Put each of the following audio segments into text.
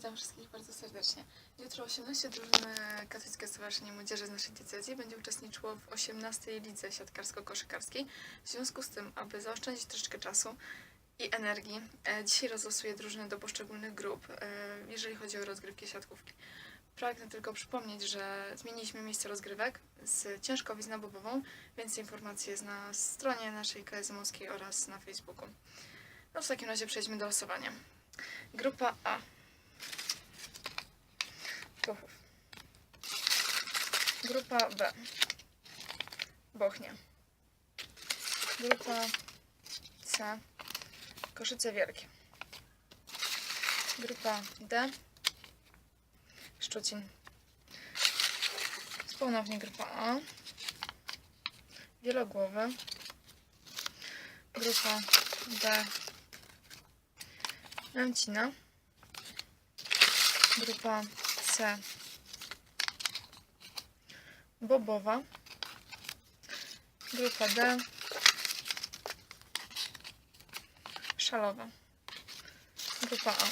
Witam wszystkich bardzo serdecznie. Jutro 18 drużyny Katolickie Stowarzyszenie Młodzieży z naszej diecezji będzie uczestniczyło w 18 lidze siatkarsko-koszykarskiej. W związku z tym, aby zaoszczędzić troszeczkę czasu i energii, e, dzisiaj rozlosuję drużyny do poszczególnych grup, e, jeżeli chodzi o rozgrywki siatkówki. Pragnę tylko przypomnieć, że zmieniliśmy miejsce rozgrywek z Ciężkowic na Bobową, więc informacje jest na stronie naszej KS Mowskiej oraz na Facebooku. No w takim razie przejdźmy do losowania. Grupa A. Kochów. Grupa B. Bochnia. Grupa C. Koszyce Wielkie. Grupa D. Szczucin. Ponownie grupa A. Wielogłowy. Grupa D. Męcina. Grupa C. Bobowa. Grupa D. Szalowa. Grupa A.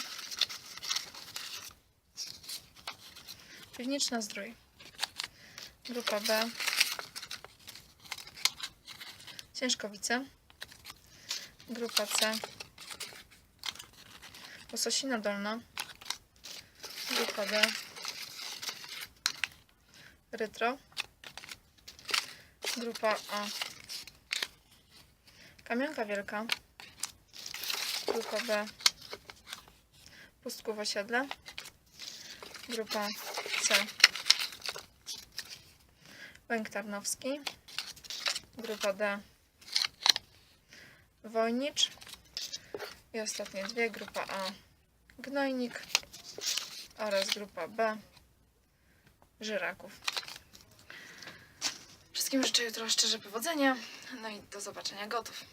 Piwniczna Zdrój. Grupa B. Ciężkowice. Grupa C. Łososina Dolna. Grupa D. Rytro. Grupa A. Kamionka Wielka. Grupa B. Pustków Osiedle. Grupa C. Łęk Tarnowski. Grupa D. Wojnicz. I ostatnie dwie. Grupa A. Gnojnik. Oraz grupa B. Żyraków. Wszystkim życzę jutro szczerze powodzenia. No i do zobaczenia gotów.